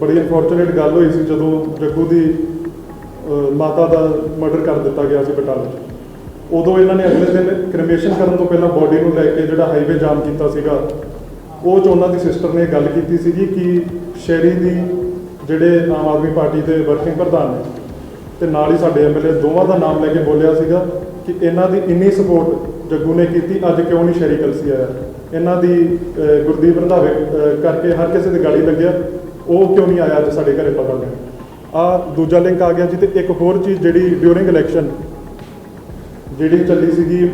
ਬੜੀ ਅਨਫੋਰਚੂਨੇਟ ਗੱਲ ਹੋਈ ਸੀ ਜਦੋਂ ਜੱਗੂ ਦੀ ਮਾਤਾ ਦਾ ਮਰਡਰ ਕਰ ਦਿੱਤਾ ਗਿਆ ਸੀ ਬਟਾਲੇ 'ਚ। ਉਦੋਂ ਇਹਨਾਂ ਨੇ ਅਗਲੇ ਦਿਨ ਕ੍ਰਿਮੇਸ਼ਨ ਕਰਨ ਤੋਂ ਪਹਿਲਾਂ ਬੋਡੀ ਨੂੰ ਲੈ ਕੇ ਜਿਹੜਾ ਹਾਈਵੇ ਜਾਮ ਕੀਤਾ ਸੀਗਾ, ਉਹ 'ਚ ਉਹਨਾਂ ਦੀ ਸਿਸਟਰ ਨੇ ਗੱਲ ਕੀਤੀ ਸੀਗੀ ਕਿ ਸ਼ਹਿਰੀ ਦੀ ਜਿਹੜੇ ਆਮ ਆਦਮੀ ਪਾਰਟੀ ਦੇ ਵਰਕਿੰਗ ਪ੍ਰਧਾਨ ਨੇ, ਤੇ ਨਾਲ ਹੀ ਸਾਡੇ ਐਮਐਲਏ ਦੋਵਾਂ ਦਾ ਨਾਮ ਲੈ ਕੇ ਬੋਲਿਆ ਸੀਗਾ ਕਿ ਇਹਨਾਂ ਦੀ ਇੰਨੀ ਸਪੋਰਟ ਜੱਗੂ ਨੇ ਕੀਤੀ, ਅੱਜ ਕਿਉਂ ਨਹੀਂ ਸ਼ਹਿਰੀ ਕਲਸੀ ਆਇਆ? ਇਹਨਾਂ ਦੀ ਗੁਰਦੀਪ ਰੰਧਾਵੇ ਕਰਕੇ ਹਰ ਕਿਸੇ ਦੀ ਗਾੜੀ ਲੱਗਿਆ। ਉਹ ਕਿਉਂ ਨਹੀਂ ਆਇਆ ਅੱਜ ਸਾਡੇ ਘਰੇ ਪਤਾ ਨਹੀਂ ਆ ਦੂਜਾ ਲਿੰਕ ਆ ਗਿਆ ਜੀ ਤੇ ਇੱਕ ਹੋਰ ਚੀਜ਼ ਜਿਹੜੀ ਡਿਊਰਿੰਗ ਇਲੈਕਸ਼ਨ ਜਿਹੜੀ ਚੱਲੀ ਸੀਗੀ,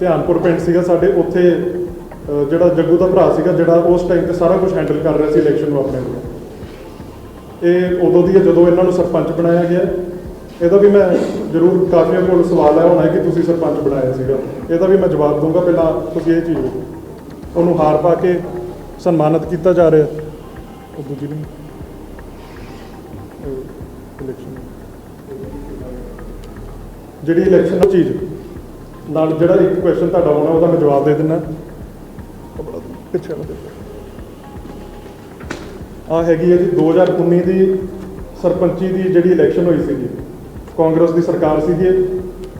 ਧਿਆਨਪੁਰ ਪਿੰਡ ਸੀਗਾ ਸਾਡੇ, ਉੱਥੇ ਜਿਹੜਾ ਜੱਗੂ ਦਾ ਭਰਾ ਸੀਗਾ, ਜਿਹੜਾ ਉਸ ਟਾਈਮ ਤੇ ਸਾਰਾ ਕੁਝ ਹੈਂਡਲ ਕਰ ਰਿਹਾ ਸੀ ਇਲੈਕਸ਼ਨ ਨੂੰ ਆਪਣੇ ਕੋਲ ਇਹ ਉਦੋਂ ਦੀ ਹੈ, ਜਦੋਂ ਇਹਨਾਂ ਨੂੰ ਸਰਪੰਚ ਬਣਾਇਆ ਗਿਆ। ਇਹਦਾ ਵੀ ਮੈਂ ਜ਼ਰੂਰ ਕਾਫੀਆਂ ਕੋਲ ਸਵਾਲ ਆਇਆ ਹੋਣਾ ਕਿ ਤੁਸੀਂ ਸਰਪੰਚ ਬਣਾਇਆ ਸੀਗਾ। ਇਹਦਾ ਵੀ ਮੈਂ ਜਵਾਬ ਦੂੰਗਾ ਪਹਿਲਾਂ ਤੁਸੀਂ ਇਹ ਚੀਜ਼ ਉਹਨੂੰ ਹਾਰ ਪਾ ਕੇ ਸਨਮਾਨਿਤ ਕੀਤਾ ਜਾ ਰਿਹਾ। ਉਹ ਦੂਜੀ ਨਹੀਂ ਇਲੈਕਸ਼ਨ ਜਿਹੜੀ ਇਲੈਕਸ਼ਨ ਦੀ ਚੀਜ਼, ਨਾਲ ਜਿਹੜਾ ਇੱਕ ਕੁਐਸਚਨ ਤੁਹਾਡਾ ਆਉਣਾ ਉਹਦਾ ਮੈਂ ਜਵਾਬ ਦੇ ਦਿੰਦਾ। ਪਿੱਛੇ ਨਾ ਦੇਖੋ। ਆ ਹੈਗੀ ਹੈ ਜੀ 2019 ਦੀ ਸਰਪੰਚੀ ਦੀ ਜਿਹੜੀ ਇਲੈਕਸ਼ਨ ਹੋਈ ਸੀਗੀ। ਕਾਂਗਰਸ ਦੀ ਸਰਕਾਰ ਸੀਗੀ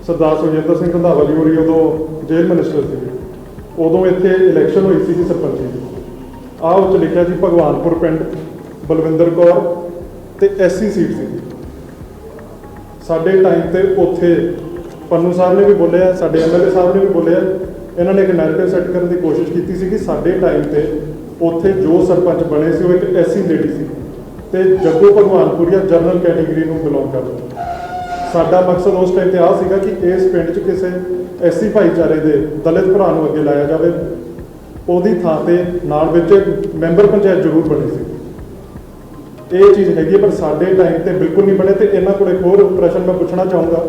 ਸਰਦਾਰ ਸੁਖਜਿੰਦਰ ਸਿੰਘ ਰੰਧਾਵਾ ਜੀ ਹੋਰੀ ਉਦੋਂ ਜੇਲ੍ਹ ਮਿਨਿਸਟਰ ਸੀਗੇ। ਉਦੋਂ ਇੱਥੇ ਇਲੈਕਸ਼ਨ ਹੋਈ ਸੀ ਸਰਪੰਚੀ ਦੀ। ਆਹ ਉੱਚ ਲਿਖਿਆ ਸੀ ਭਗਵਾਨਪੁਰ ਪਿੰਡ, ਬਲਵਿੰਦਰ ਕੌਰ, ਤੇ ਐਸਸੀ ਸੀਟ ਸੀ ਸਾਡੇ ਟਾਈਮ ਤੇ ਉੱਥੇ ਪੰਨੂ ਸਾਹਿਬ ਨੇ ਵੀ ਬੋਲਿਆ, ਸਾਡੇ ਐਮਐਲਏ ਸਾਹਿਬ ਨੇ ਵੀ ਬੋਲਿਆ, ਇਹਨਾਂ ਨੇ ਇੱਕ ਨੈਰੇਟਿਵ ਸੈੱਟ ਕਰਨ ਦੀ ਕੋਸ਼ਿਸ਼ ਕੀਤੀ ਸੀ ਕਿ ਸਾਡੇ ਟਾਈਮ ਤੇ ਉੱਥੇ ਜੋ ਸਰਪੰਚ ਬਣੇ ਸੀ, ਉਹ ਇੱਕ ਐਸੀ ਲੇਡੀ ਸੀ ਤੇ ਜੱਗੂ ਭਗਵਾਨਪੁਰੀਆ ਜਨਰਲ ਕੈਟਾਗਰੀ ਨੂੰ ਬਿਲੋਂਗ ਕਰਦਾ। ਸਾਡਾ ਮਕਸਦ ਉਸ ਟਾਈਮ ਤੇ ਆ ਸੀਗਾ ਕਿ ਇਸ ਪਿੰਡ 'ਚ ਕਿਸੇ ਐਸੀ ਭਾਈਚਾਰੇ ਦੇ ਦਲਿਤ ਭਰਾ ਨੂੰ ਅੱਗੇ ਲਾਇਆ ਜਾਵੇ। ਉਹਦੀ ਥਾਂ ਤੇ ਨਾਲ ਵਿੱਚ ਮੈਂਬਰ ਪੰਚਾਇਤ ਜ਼ਰੂਰ ਬਣੀ ਸੀ। ਇਹ ਚੀਜ਼ ਹੈਗੀ ਹੈ, ਪਰ ਸਾਡੇ ਟਾਈਮ ਤੇ ਬਿਲਕੁਲ ਨਹੀਂ ਬਣੇ ਤੇ ਇਹਨਾਂ ਕੋਲ ਇੱਕ ਹੋਰ ਪ੍ਰਸ਼ਨ ਮੈਂ ਪੁੱਛਣਾ ਚਾਹੂੰਗਾ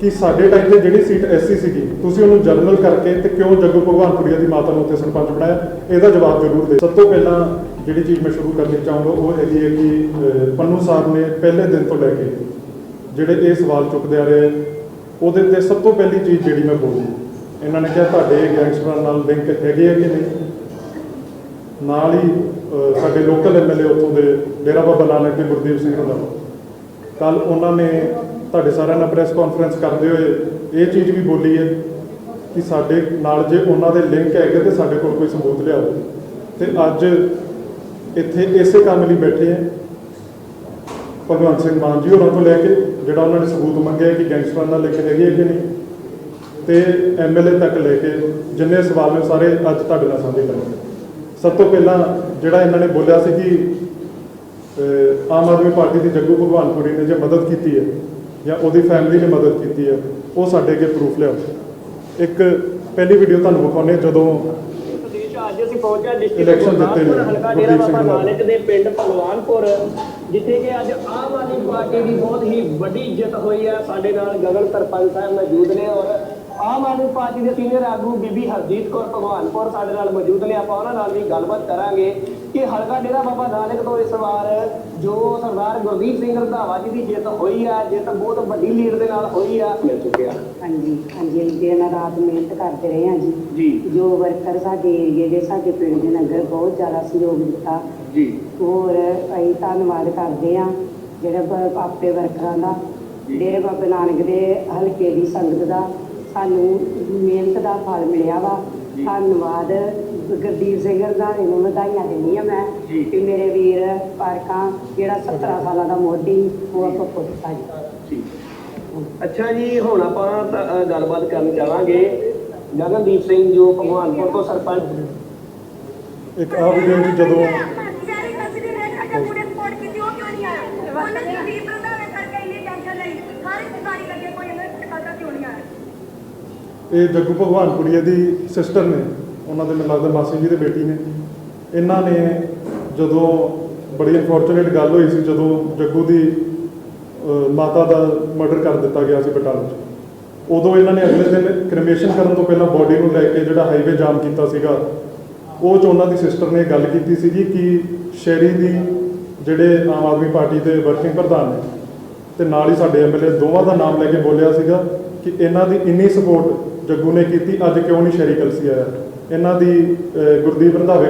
ਕਿ ਸਾਡੇ ਟਾਈਮ ਤੇ ਜਿਹੜੀ ਸੀਟ ਐਸਸੀ ਸੀਗੀ ਤੁਸੀਂ ਉਹਨੂੰ ਜਨਰਲ ਕਰਕੇ ਤੇ ਕਿਉਂ ਜੱਗੂ ਭਗਵਾਨਪੁਰੀਆ ਦੀ ਮਾਤਾ ਨੂੰ ਉੱਤੇ ਸਰਪੰਚ ਬਣਾਇਆ? ਇਹਦਾ ਜਵਾਬ ਜ਼ਰੂਰ ਦੇ। ਸਭ ਤੋਂ ਪਹਿਲਾਂ ਜਿਹੜੀ ਚੀਜ਼ ਮੈਂ ਸ਼ੁਰੂ ਕਰਨੀ ਚਾਹੂੰਗਾ ਉਹ ਹੈਗੀ ਹੈ ਕਿ ਅਹ, ਪੰਨੂ ਸਾਹਿਬ ਨੇ ਪਹਿਲੇ ਦਿਨ ਤੋਂ ਲੈ ਕੇ ਜਿਹੜੇ ਇਹ ਸਵਾਲ ਚੁੱਕਦੇ ਆ ਰਹੇ ਉਹਦੇ ਤੇ ਸਭ ਤੋਂ ਪਹਿਲੀ ਚੀਜ਼ ਜਿਹੜੀ ਮੈਂ ਬੋਲੀ ਇਹਨਾਂ ਨੇ ਕਿਹਾ ਤੁਹਾਡੇ ਗੈਂਗਸਟਰਾਂ ਨਾਲ ਲਿੰਕ ਹੈਗੇ ਆ ਕਿ ਨਹੀਂ? ਨਾਲ ਹੀ ਸਾਡੇ ਲੋਕਲ ਐਮਐਲਏ ਉੱਥੋਂ ਦੇ, ਡੇਰਾ ਬਾਬਾ ਨਾਨਕ ਦੇ ਗੁਰਦੀਪ ਸਿੰਘ ਰੰਧਾਵਾ ਕੱਲ ਉਹਨਾਂ ਨੇ ਤੁਹਾਡੇ ਸਾਰਿਆਂ ਨਾਲ ਪ੍ਰੈਸ ਕਾਨਫਰੰਸ ਕਰਦੇ ਹੋਏ ਇਹ ਚੀਜ਼ ਵੀ ਬੋਲੀ ਹੈ ਕਿ ਸਾਡੇ ਨਾਲ ਜੇ ਉਹਨਾਂ ਦੇ ਲਿੰਕ ਹੈਗੇ ਤੇ ਸਾਡੇ ਕੋਲ ਕੋਈ ਸਬੂਤ ਲਿਆਓ। ਤੇ ਅੱਜ ਇੱਥੇ ਇਸੇ ਕੰਮ ਲਈ ਬੈਠੇ ਆ। ਭਗਵੰਤ ਸਿੰਘ ਮਾਨ ਜੀ ਹੋਰਾਂ ਤੋਂ ਲੈ ਕੇ ਜਿਹੜਾ ਉਹਨਾਂ ਨੇ ਸਬੂਤ ਮੰਗਿਆ ਕਿ ਗੈਂਗਸਟਰਾਂ ਨਾਲ ਲਿੰਕ ਹੈਗੇ ਹੈ ਕਿ ਨਹੀਂ ਤੇ ਐਮਐਲਏ ਤੱਕ ਲੈ ਕੇ ਜਿੰਨੇ ਸਵਾਲ ਨੇ ਸਾਰੇ ਅੱਜ ਤੁਹਾਡੇ ਨਾਲ ਸਾਂਝੇ ਕਰਾਂਗੇ। ਸਭ ਤੋਂ ਪਹਿਲਾਂ ਜਿਹੜਾ ਇਹਨਾਂ ਨੇ ਬੋਲਿਆ ਸੀ ਕਿ ਆਮ ਆਦਮੀ ਪਾਰਟੀ ਦੀ ਜੱਗੂ ਭਗਵਾਨਪੁਰੀ ਨੇ ਜੇ ਮਦਦ ਕੀਤੀ ਹੈ ਜਾਂ ਉਹਦੀ ਫੈਮਿਲੀ ਨੇ ਮਦਦ ਕੀਤੀ ਹੈ ਉਹ ਸਾਡੇ ਅੱਗੇ ਪ੍ਰੂਫ ਲਿਆਓ। ਇੱਕ ਪਹਿਲੀ ਵੀਡੀਓ ਤੁਹਾਨੂੰ ਵਿਖਾਉਂਦੇ ਹਾਂ ਜਦੋਂ ਅੱਜ ਅਸੀਂ ਪਹੁੰਚਿਆ ਡਿਸਟ੍ਰਿਕਟ ਹਲਕਾ ਡੇਰਾ ਬਾਬਾ। ਨਾਨਕ ਦੇ ਪਿੰਡ ਭਗਵਾਨਪੁਰ ਜਿੱਥੇ ਕਿ ਅੱਜ ਆਮ ਆਦਮੀ ਪਾਰਟੀ ਦੀ ਬਹੁਤ ਹੀ ਵੱਡੀ ਜਿੱਤ ਹੋਈ ਹੈ। ਸਾਡੇ ਨਾਲ ਗਗਨ ਸਰਪੰਚ ਸਾਹਿਬ ਮੌਜੂਦ ਨੇ ਔਰ ਆਮ ਆਦਮੀ ਪਾਰਟੀ ਦੇ ਸੀਨੀਅਰ ਆਗੂ ਬੀਬੀ ਹਰਜੀਤ ਕੌਰ ਭਗਵਾਨਪੁਰ ਸਾਡੇ ਨਾਲ ਮੌਜੂਦ ਨੇ। ਆਪਾਂ ਉਹਨਾਂ ਨਾਲ ਵੀ ਗੱਲਬਾਤ ਕਰਾਂਗੇ ਕਿ ਹਲਕਾ ਡੇਰਾ ਬਾਬਾ ਨਾਨਕ ਤੋਂ ਇਸ ਵਾਰ ਜੋ ਸਰਦਾਰ ਗੁਰਦੀਪ ਸਿੰਘ ਰੰਧਾਵਾ ਜੀ ਦੀ ਜਿੱਤ ਹੋਈ ਆ ਜਿੱਤ ਬਹੁਤ ਵੱਡੀ ਲੀਡ ਦੇ ਨਾਲ ਹੋਈ ਆ ਮਿਲ ਚੁੱਕਿਆ। ਹਾਂਜੀ ਹਾਂਜੀ ਦਿਨ ਰਾਤ ਮਿਹਨਤ ਕਰਦੇ ਰਹੇ ਹਾਂ ਜੀ। ਜੀ। ਜੋ ਵਰਕਰ ਸਾਡੇ ਏਰੀਏ ਦੇ ਸਾਡੇ ਪਿੰਡ ਦੇ ਨਗਰ ਬਹੁਤ ਜ਼ਿਆਦਾ ਸਹਿਯੋਗ ਦਿੱਤਾ। ਜੀ। ਹੋਰ ਅਸੀਂ ਧੰਨਵਾਦ ਕਰਦੇ ਹਾਂ ਜਿਹੜੇ ਬ- ਆਪੇ ਵਰਕਰਾਂ ਦਾ ਡੇਰੇ ਬਾਬੇ ਨਾਨਕ ਦੇ ਹਲਕੇ ਦੀ ਸੰਗਤ ਦਾ। ਸਾਨੂੰ ਮਿਹਨਤ ਦਾ ਫਲ ਮਿਲਿਆ ਵਾ। ਧੰਨਵਾਦ। ਗੁਰਦੀਪ ਸਿੰਘ ਰੰਧਾਵੇ ਨੂੰ ਵਧਾਈਆਂ ਦਿੰਦੀ ਹਾਂ ਮੈਂ। ਕਿ ਮੇਰੇ ਵੀਰ ਪਾਰਕਾਂ ਜਿਹੜਾ 17 ਸਾਲਾਂ ਦਾ ਮੋਢੀ ਉਹ ਆਪਾਂ ਪੁੱਛਤਾ ਜੀ। ਅੱਛਾ ਜੀ ਹੁਣ ਆਪਾਂ ਗੱਲਬਾਤ ਕਰਨ ਚਾਹਾਂਗੇ ਗਗਨਦੀਪ ਸਿੰਘ ਜੋ ਭਗਵਾਨਪੁਰ ਤੋਂ ਸਰਪੰਚ। ਇੱਕ ਆ ਵੀਡੀਓ ਜੀ ਜਦੋਂ ਸਾਰੀ ਕਸਰੀ ਨੇ ਸਾਡਾ ਪੂਰੇ ਰਿਪੋਰਟ ਕੀਤੀ ਉਹ ਕਿਉਂ ਨਹੀਂ ਆਇਆ ਉਹਨੇ ਕੀ ਵੀਰ ਪ੍ਰਧਾਨ ਕਰਕੇ ਇੰਨੀ ਟੈਨਸ਼ਨ ਲਈ ਹਰ ਇੱਕ ਗਾੜੀ ਲੱਗੇ ਕੋਈ ਇਹਨੇ ਟਿਕਾਦਾ ਕਿਉਂ ਨਹੀਂ ਆਇਆ ਇਹ ਜੱਗੂ ਭਗਵਾਨਪੁਰੀਆ ਦੀ ਸਿਸਟਰ ਨੇ, ਉਹਨਾਂ ਦੇ ਮੈਨੂੰ ਲੱਗਦਾ ਮਾਸੀ ਜੀ ਦੇ ਬੇਟੀ ਨੇ। ਇਹਨਾਂ ਨੇ ਜਦੋਂ ਬੜੀ ਅਨਫੋਰਚੂਨੇਟ ਗੱਲ ਹੋਈ ਸੀ, ਜਦੋਂ ਜੱਗੂ ਦੀ ਮਾਤਾ ਦਾ ਮਰਡਰ ਕਰ ਦਿੱਤਾ ਗਿਆ ਸੀ ਬਟਾਲੇ 'ਚ। ਉਦੋਂ ਇਹਨਾਂ ਨੇ ਅਗਲੇ ਦਿਨ ਕ੍ਰਿਮੇਸ਼ਨ ਕਰਨ ਤੋਂ ਪਹਿਲਾਂ ਬੋਡੀ ਨੂੰ ਲੈ ਕੇ ਜਿਹੜਾ ਹਾਈਵੇ ਜਾਮ ਕੀਤਾ ਸੀਗਾ, ਉਹ 'ਚ ਉਹਨਾਂ ਦੀ ਸਿਸਟਰ ਨੇ ਗੱਲ ਕੀਤੀ ਸੀਗੀ ਕਿ ਸ਼ਹਿਰੀ ਦੀ ਜਿਹੜੇ ਆਮ ਆਦਮੀ ਪਾਰਟੀ ਦੇ ਵਰਕਿੰਗ ਪ੍ਰਧਾਨ ਨੇ, ਤੇ ਨਾਲ ਹੀ ਸਾਡੇ ਐਮਐਲਏ ਦੋਵਾਂ ਦਾ ਨਾਮ ਲੈ ਕੇ ਬੋਲਿਆ ਸੀਗਾ ਕਿ ਇਹਨਾਂ ਦੀ ਇੰਨੀ ਸਪੋਰਟ ਜੱਗੂ ਨੇ ਕੀਤੀ, ਅੱਜ ਕਿਉਂ ਨਹੀਂ ਸ਼ਹਿਰੀ ਕਲਸੀ ਆਇਆ? ਇਹਨਾਂ ਦੀ ਗੁਰਦੀਪ ਰੰਧਾਵੇ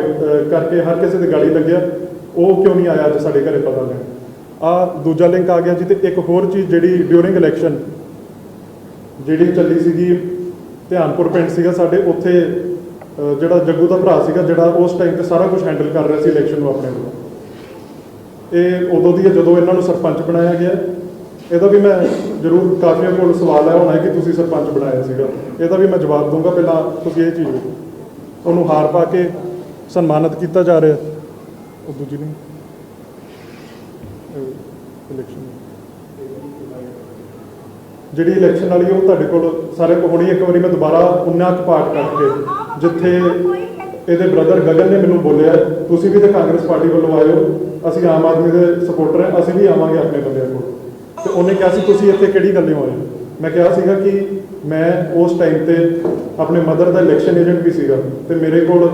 ਕਰਕੇ ਹਰ ਕਿਸੇ ਦੀ ਗਾਲੀ ਲੱਗਿਆ ਉਹ ਕਿਉਂ ਨਹੀਂ ਆਇਆ ਅੱਜ ਸਾਡੇ ਘਰੇ ਪਤਾ ਲੈਣ? ਆ ਦੂਜਾ ਲਿੰਕ ਆ ਗਿਆ ਜੀ ਤੇ ਇੱਕ ਹੋਰ ਚੀਜ਼ ਜਿਹੜੀ ਡਿਊਰਿੰਗ ਇਲੈਕਸ਼ਨ ਜਿਹੜੀ ਚੱਲੀ ਸੀਗੀ, ਧਿਆਨਪੁਰ ਪਿੰਡ ਸੀਗਾ ਸਾਡੇ, ਉੱਥੇ ਜਿਹੜਾ ਜੱਗੂ ਦਾ ਭਰਾ ਸੀਗਾ, ਜਿਹੜਾ ਉਸ ਟਾਈਮ ਤੇ ਸਾਰਾ ਕੁਝ ਹੈਂਡਲ ਕਰ ਰਿਹਾ ਸੀ ਇਲੈਕਸ਼ਨ ਨੂੰ ਆਪਣੇ ਵੱਲੋਂ। ਇਹ ਉਦੋਂ ਦੀ ਹੈ ਜਦੋਂ ਇਹਨਾਂ ਨੂੰ ਸਰਪੰਚ ਬਣਾਇਆ ਗਿਆ। ਇਹਦਾ ਵੀ ਮੈਂ ਜ਼ਰੂਰ ਕਾਫੀਆਂ ਕੋਲ ਸਵਾਲ ਹੈ ਹੋਣਾ ਕਿ ਤੁਸੀਂ ਸਰਪੰਚ ਬਣਾਇਆ ਸੀਗਾ। ਇਹਦਾ ਵੀ ਮੈਂ ਜਵਾਬ ਦੂੰਗਾ ਪਹਿਲਾਂ ਤੁਸੀਂ ਇਹ ਚੀਜ਼ ਵੇਖੋ ਉਹਨੂੰ ਹਾਰ ਪਾ ਕੇ ਸਨਮਾਨਿਤ ਕੀਤਾ ਜਾ ਰਿਹਾ। ਉਹ ਦੂਜੀ ਨਹੀਂ। ਇਲੈਕਸ਼ਨ ਜਿਹੜੀ ਇਲੈਕਸ਼ਨ ਵਾਲੀ ਉਹ ਤੁਹਾਡੇ ਕੋਲ ਸਾਰੇ ਕੋਲ ਹੋਣੀ ਇੱਕ ਵਾਰੀ ਮੈਂ ਦੁਬਾਰਾ ਉਹਨਾਂ ਕੁ ਪਾਠ ਕਰਕੇ ਜਿੱਥੇ ਇਹਦੇ ਬ੍ਰਦਰ ਗਗਨ ਨੇ ਮੈਨੂੰ ਬੋਲਿਆ, ਤੁਸੀਂ ਵੀ ਤਾਂ ਕਾਂਗਰਸ ਪਾਰਟੀ ਵੱਲੋਂ ਆਏ ਹੋ। ਅਸੀਂ ਆਮ ਆਦਮੀ ਦੇ ਸਪੋਰਟਰ ਹਾਂ, ਅਸੀਂ ਵੀ ਆਵਾਂਗੇ ਆਪਣੇ ਬੰਦਿਆਂ ਕੋਲ। ਤੇ ਉਹਨੇ ਕਿਹਾ ਸੀ, ਤੁਸੀਂ ਇੱਥੇ ਕਿਹੜੀ ਗੱਲੋਂ ਆਏ? ਮੈਂ ਕਿਹਾ ਸੀਗਾ ਕਿ ਮੈਂ ਉਸ ਟਾਈਮ ਤੇ ਆਪਣੇ ਮਦਰ ਦਾ ਇਲੈਕਸ਼ਨ ਏਜੰਟ ਵੀ ਸੀਗਾ ਤੇ ਮੇਰੇ ਕੋਲ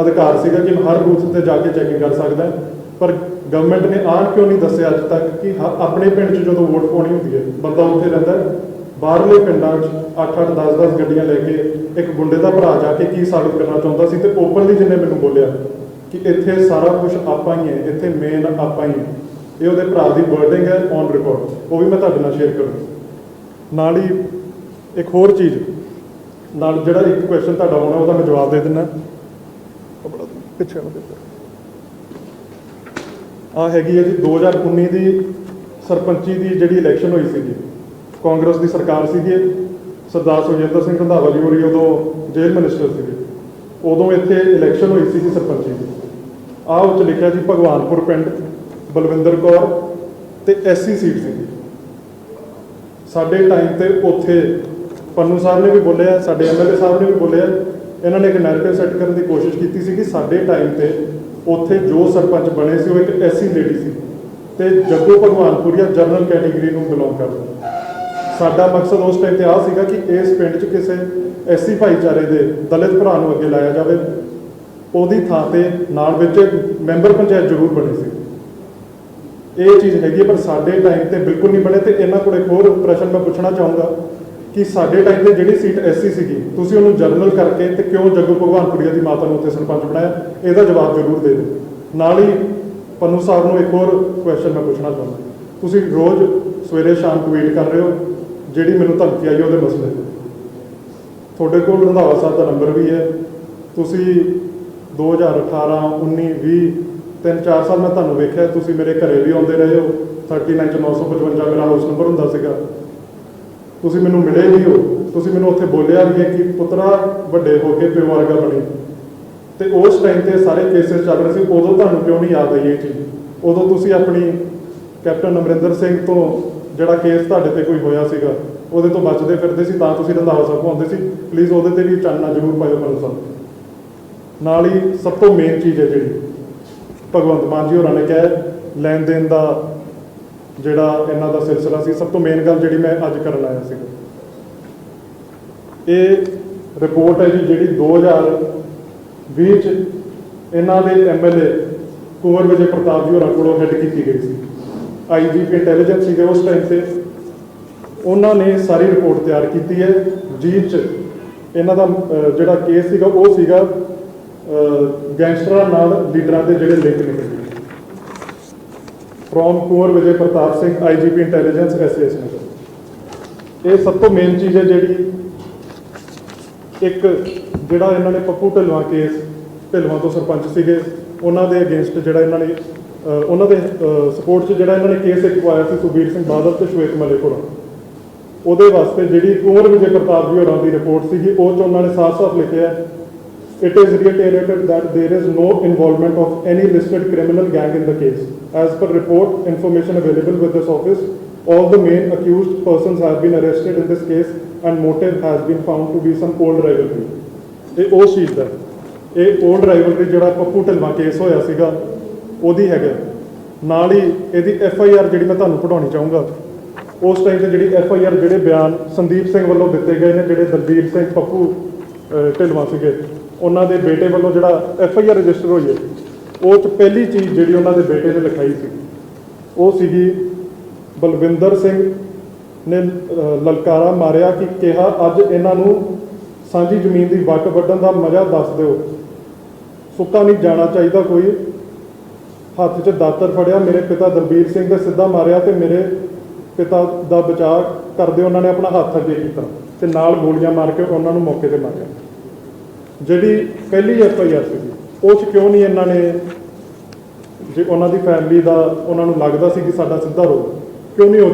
ਅਧਿਕਾਰ ਸੀਗਾ ਕਿ ਮੈਂ ਹਰ ਬੂਥ ਤੇ ਜਾ ਕੇ ਚੈਕਿੰਗ ਕਰ ਸਕਦਾ। ਪਰ ਗਵਰਨਮੈਂਟ ਨੇ ਆਹ ਕਿਉਂ ਨਹੀਂ ਦੱਸਿਆ ਅੱਜ ਤੱਕ ਕਿ ਹ- ਆਪਣੇ ਪਿੰਡ 'ਚ ਜਦੋਂ ਵੋਟ ਪਾਉਣੀ ਹੁੰਦੀ ਹੈ, ਬੰਦਾ ਉੱਥੇ ਰਹਿੰਦਾ ਬਾਹਰਲੇ ਪਿੰਡਾਂ 'ਚ 8-8 10-10 ਗੱਡੀਆਂ ਲੈ ਕੇ ਇੱਕ ਗੁੰਡੇ ਦਾ ਭਰਾ ਜਾ ਕੇ ਕੀ ਸਾਬਿਤ ਕਰਨਾ ਚਾਹੁੰਦਾ ਸੀ ਤੇ ਓਪਨਲੀ ਜਿਹਨੇ ਮੈਨੂੰ ਬੋਲਿਆ ਕਿ ਇੱਥੇ ਸਾਰਾ ਕੁਝ ਆਪਾਂ ਹੀ ਹੈ, ਇੱਥੇ ਮੇਨ ਆਪਾਂ ਹੀ ਹੈ। ਇਹ ਉਹਦੇ ਭਰਾ ਦੀ ਵਰਡਿੰਗ ਹੈ ਔਨ ਰਿਕਾਰਡ ਉਹ ਵੀ ਮੈਂ ਤੁਹਾਡੇ ਨਾਲ ਸ਼ੇਅਰ ਕਰੂੰਗਾ। ਨਾਲ ਹੀ ਇੱਕ ਹੋਰ ਚੀਜ਼, ਨਾਲ ਜਿਹੜਾ ਇੱਕ ਕੁਐਸਚਨ ਤੁਹਾਡਾ ਹੋਣਾ ਉਹਦਾ ਮੈਂ ਜਵਾਬ ਦੇ ਦਿੰਦਾ। ਉਹ ਪਿੱਛੇ ਨੂੰ ਆ ਹੈਗੀ ਹੈ ਜੀ 2019 ਦੀ ਸਰਪੰਚੀ ਦੀ ਜਿਹੜੀ ਇਲੈਕਸ਼ਨ ਹੋਈ ਸੀਗੀ। ਕਾਂਗਰਸ ਦੀ ਸਰਕਾਰ ਸੀਗੀ ਸਰਦਾਰ ਸੁਖਜਿੰਦਰ ਸਿੰਘ ਰੰਧਾਵਾ ਜੀ ਹੋਰੀ ਉਦੋਂ ਜੇਲ੍ਹ ਮਿਨਿਸਟਰ ਸੀਗੇ। ਉਦੋਂ ਇੱਥੇ ਇਲੈਕਸ਼ਨ ਹੋਈ ਸੀ ਸਰਪੰਚੀ ਦੀ। ਆਹ ਉੱਚ ਲਿਖਿਆ ਜੀ, ਭਗਵਾਨਪੁਰ ਪਿੰਡ। ਬਲਵਿੰਦਰ ਕੌਰ ਤੇ ਐਸਸੀ ਸੀਟ ਸੀਗੀ ਸਾਡੇ ਟਾਈਮ ਤੇ ਉੱਥੇ ਪੰਨੂ ਸਾਹਿਬ ਨੇ ਵੀ ਬੋਲਿਆ, ਸਾਡੇ ਐਮਐਲਏ ਸਾਹਿਬ ਨੇ ਵੀ ਬੋਲਿਆ, ਇਹਨਾਂ ਨੇ ਇੱਕ ਨੈਰੇਟਿਵ ਸੈੱਟ ਕਰਨ ਦੀ ਕੋਸ਼ਿਸ਼ ਕੀਤੀ ਸੀ ਕਿ ਸਾਡੇ ਟਾਈਮ ਤੇ ਉੱਥੇ ਜੋ ਸਰਪੰਚ ਬਣੇ ਸੀ, ਉਹ ਇੱਕ ਐਸੀ ਲੇਡੀ ਸੀ ਤੇ ਜੱਗੋ ਭਗਵਾਨਪੁਰੀਆ ਜਨਰਲ ਕੈਟਾਗਰੀ ਨੂੰ ਬਿਲੋਂਗ ਕਰਦਾ। ਸਾਡਾ ਮਕਸਦ ਉਸ ਟਾਈਮ ਤੇ ਆ ਸੀਗਾ ਕਿ ਇਸ ਪਿੰਡ 'ਚ ਕਿਸੇ ਐਸੀ ਭਾਈਚਾਰੇ ਦੇ ਦਲਿਤ ਭਰਾ ਨੂੰ ਅੱਗੇ ਲਾਇਆ ਜਾਵੇ। ਉਹਦੀ ਥਾਂ ਤੇ ਨਾਲ ਵਿੱਚ ਮੈਂਬਰ ਪੰਚਾਇਤ ਜ਼ਰੂਰ ਬਣੀ ਸੀ। ਇਹ ਚੀਜ਼ ਹੈਗੀ ਹੈ, ਪਰ ਸਾਡੇ ਟਾਈਮ ਤੇ ਬਿਲਕੁਲ ਨਹੀਂ ਬਣੇ ਤੇ ਇਹਨਾਂ ਕੋਲ ਇੱਕ ਹੋਰ ਪ੍ਰਸ਼ਨ ਮੈਂ ਪੁੱਛਣਾ ਚਾਹੂੰਗਾ ਕਿ ਸਾਡੇ ਟਾਈਮ ਤੇ ਜਿਹੜੀ ਸੀਟ ਐਸਸੀ ਸੀਗੀ ਤੁਸੀਂ ਉਹਨੂੰ ਜਰਨਲ ਕਰਕੇ ਤੇ ਕਿਉਂ ਜੱਗੂ ਭਗਵਾਨਪੁਰੀਆ ਦੀ ਮਾਤਾ ਨੂੰ ਉੱਥੇ ਸਰਪੰਚ ਬਣਾਇਆ? ਇਹਦਾ ਜਵਾਬ ਜ਼ਰੂਰ ਦੇ ਦਿਓ। ਨਾਲ ਹੀ ਪੰਨੂ ਸਾਹਿਬ ਨੂੰ ਇੱਕ ਹੋਰ ਕੁਐਸਚਨ ਮੈਂ ਪੁੱਛਣਾ ਚਾਹੁੰਦਾ। ਤੁਸੀਂ ਰੋਜ਼ ਸਵੇਰੇ ਸ਼ਾਮ ਟਵੀਟ ਕਰ ਰਹੇ ਹੋ ਜਿਹੜੀ ਮੈਨੂੰ ਧਮਕੀ ਆਈ ਉਹਦੇ ਮਸਲੇ ਤੇ। ਤੁਹਾਡੇ ਕੋਲ ਰੰਧਾਵਾ ਸਾਹਿਬ ਦਾ ਨੰਬਰ ਵੀ ਹੈ। ਤੁਸੀਂ 2018 19 20 ਤਿੰਨ ਚਾਰ ਸਾਲ ਮੈਂ ਤੁਹਾਨੂੰ ਵੇਖਿਆ, ਤੁਸੀਂ ਮੇਰੇ ਘਰੇ ਵੀ ਆਉਂਦੇ ਰਹੇ ਹੋ। 39955 ਮੇਰਾ ਹਾਊਸ ਨੰਬਰ ਹੁੰਦਾ ਸੀਗਾ। ਤੁਸੀਂ ਮੈਨੂੰ ਮਿਲੇ ਵੀ ਹੋ। ਤੁਸੀਂ ਮੈਨੂੰ ਉੱਥੇ ਬੋਲਿਆ ਵੀ ਹੈ ਕਿ ਪੁੱਤਰਾ, ਵੱਡੇ ਹੋ ਕੇ ਪਿਓ ਵਰਗਾ ਬਣੇ। ਤੇ ਉਸ ਟਾਈਮ ਤੇ ਸਾਰੇ ਕੇਸਿਸ ਚੱਲ ਰਹੇ ਸੀ। ਉਦੋਂ ਤੁਹਾਨੂੰ ਕਿਉਂ ਨਹੀਂ ਯਾਦ ਆਈ ਇਹ ਚੀਜ਼? ਉਦੋਂ ਤੁਸੀਂ ਆਪਣੀ ਕੈਪਟਨ ਅਮਰਿੰਦਰ ਸਿੰਘ ਤੋਂ ਜਿਹੜਾ ਕੇਸ ਤੁਹਾਡੇ ਤੇ ਕੋਈ ਹੋਇਆ ਸੀਗਾ, ਉਹਦੇ ਤੋਂ ਬਚਦੇ ਫਿਰਦੇ ਸੀ, ਤਾਂ ਤੁਸੀਂ ਰੰਧਾਵਾ ਸਾਹਿਬ ਕੋਲ ਆਉਂਦੇ ਸੀ। ਪਲੀਜ਼ ਉਹਦੇ ਤੇ ਵੀ ਚਾਨਣਾ ਜ਼ਰੂਰ ਪਾਇਓ ਮੈਨੂੰ ਸਾਹਿਬ ਨਾਲ ਹੀ ਸਭ ਤੋਂ ਮੇਨ ਚੀਜ਼ ਹੈ ਜਿਹੜੀ। ਭਗਵੰਤ ਮਾਨ ਜੀ ਹੋਰਾਂ ਨੇ ਕਿਹਾ, ਲੈਣ ਦੇਣ ਦਾ ਜਿਹੜਾ ਇਹਨਾਂ ਦਾ ਸਿਲਸਿਲਾ ਸੀ, ਸਭ ਤੋਂ ਮੇਨ ਗੱਲ ਜਿਹੜੀ ਮੈਂ ਅੱਜ ਕਰਨ ਆਇਆ ਸੀ। ਇਹ ਰਿਪੋਰਟ ਹੈ ਜੀ ਜਿਹੜੀ 2020 ਚ ਇਹਨਾਂ ਦੇ ਐਮਐਲਏ ਕੁੰਵਰ ਵਿਜੇ ਪ੍ਰਤਾਪ ਜੀ ਹੋਰਾਂ ਕੋਲੋਂ ਹੈੱਡ ਕੀਤੀ ਗਈ ਸੀ। ਆਈਜੀਪੀ ਇੰਟੈਲੀਜੈਂਸ ਸੀਗੇ ਉਸ ਟਾਈਮ ਤੇ। ਉਹਨਾਂ ਨੇ ਸਾਰੀ ਰਿਪੋਰਟ ਤਿਆਰ ਕੀਤੀ ਹੈ। ਜਿਹ ਚ ਇਹਨਾਂ ਦਾ ਜਿਹੜਾ ਕੇਸ ਸੀਗਾ, ਉਹ ਸੀਗਾ ਗੈਂਗਸਟਰਾਂ ਨਾਲ ਲੀਡਰਾਂ ਦੇ ਜਿਹੜੇ ਲਿੰਕ ਨਿਕਲੇ from Kunwar, Vijay Pratap Singh IGP intelligence SS Nagar ਇਹ ਸਭ ਤੋਂ ਮੇਨ ਚੀਜ਼ ਹੈ ਜਿਹੜੀ ਇੱਕ ਜਿਹੜਾ ਇਹਨਾਂ ਨੇ ਪੱਪੂ ਢਿੱਲਵਾਂ ਕੇਸ, ਢਿੱਲਵਾਂ ਤੋਂ ਸਰਪੰਚ ਸੀਗੇ, ਉਹਨਾਂ ਦੇ ਅਗੇਂਸਟ ਜਿਹੜਾ ਇਹਨਾਂ ਨੇ ਉਹਨਾਂ ਦੇ ਸਪੋਰਟ 'ਚ ਜਿਹੜਾ ਇਹਨਾਂ ਨੇ ਕੇਸ ਇੱਕ ਪਾਇਆ ਸੀ ਸੁਬੀਰ ਸਿੰਘ ਬਾਦਲ ਤੇ ਸ਼ਵੇਤ ਮਲੇਕੁਰ ਉਹਦੇ ਵਾਸਤੇ ਜਿਹੜੀ ਕੁੰਵਰ, ਵਿਜੇ ਪ੍ਰਤਾਪ ਜੀ ਹੋਰਾਂ ਦੀ ਰਿਪੋਰਟ ਸੀਗੀ, ਉਹ 'ਚ ਉਹਨਾਂ ਨੇ ਸਾਫ਼-ਸਾਫ਼ ਲਿਖਿਆ It is reiterated that there is no involvement of any listed criminal gang in the case. As per report, information available with this office, all the main accused persons have been arrested in this case and motive has been found to be some old rivalry. ਇਹ ਉਸ ਚੀਜ਼ ਦਾ ਹੈ। ਇਹ old rivalry ਜਿਹੜਾ Pappu Dhilwan case ਹੋਇਆ ਸੀਗਾ ਉਹਦੀ ਹੈਗਾ ਨਾਲ ਹੀ ਇਹਦੀ ਐਫ ਆਈ ਆਰ ਜਿਹੜੀ ਮੈਂ ਤੁਹਾਨੂੰ ਪੜਾਉਣੀ ਚਾਹੂੰਗਾ ਉਸ ਟਾਈਮ ਤੇ ਜਿਹੜੀ ਐਫ ਆਈ ਆਰ ਜਿਹੜੇ ਬਿਆਨ ਸੰਦੀਪ ਸਿੰਘ ਵੱਲੋਂ ਦਿੱਤੇ ਗਏ ਨੇ ਜਿਹੜੇ ਦਲਬੀਰ ਸਿੰਘ ਪੱਪੂ ਅਹ, ਢਿਲਵਾਂ ਸੀਗੇ ਉਹਨਾਂ ਦੇ ਬੇਟੇ ਵੱਲੋਂ ਜਿਹੜਾ ਐਫ ਆਈ ਆਰ ਰਜਿਸਟਰ ਹੋਈ ਹੈ, ਉਹ ਚ ਪਹਿਲੀ ਚੀਜ਼ ਜਿਹੜੀ ਉਹਨਾਂ ਦੇ ਬੇਟੇ ਨੇ ਲਿਖਾਈ ਸੀ, ਉਹ ਸੀਗੀ ਬਲਵਿੰਦਰ ਸਿੰਘ ਨੇ ਲਲਕਾਰਾ ਮਾਰਿਆ ਕਿ ਕਿਹਾ ਅੱਜ ਇਹਨਾਂ ਨੂੰ ਸਾਂਝੀ ਜ਼ਮੀਨ ਦੀ ਵੱਟ ਵੱਢਣ ਦਾ ਮਜ਼ਾ ਦੱਸ ਦਿਓ। ਸੁੱਕਾ ਨਹੀਂ ਜਾਣਾ ਚਾਹੀਦਾ ਕੋਈ। ਹੱਥ 'ਚ ਦਾਤਰ ਫੜਿਆ, ਮੇਰੇ ਪਿਤਾ ਦਲਬੀਰ ਸਿੰਘ ਦੇ ਸਿੱਧਾ ਮਾਰਿਆ ਤੇ ਮੇਰੇ ਪਿਤਾ ਦਾ ਬਚਾਅ ਕਰਦੇ ਉਹਨਾਂ ਨੇ ਆਪਣਾ ਹੱਥ ਅੱਗੇ ਕੀਤਾ ਤੇ ਨਾਲ ਗੋਲੀਆਂ ਮਾਰ ਕੇ ਉਹਨਾਂ ਨੂੰ ਮੌਕੇ ਤੇ ਮਾਰਿਆ। ਜਿਹੜੀ ਪਹਿਲੀ ਐਫ ਆਈ ਆਰ ਸੀ ਉਹ 'ਚ ਕਿਉਂ ਨਹੀਂ ਇਹਨਾਂ ਨੇ ਜੇ ਉਹਨਾਂ ਦੀ ਫੈਮਿਲੀ ਦਾ, ਉਹਨਾਂ ਨੂੰ ਲੱਗਦਾ ਸੀ ਕਿ ਸਾਡਾ ਸਿੱਧਾ ਰੋਗ ਕਿਉਂ ਨਹੀਂ ਉਹ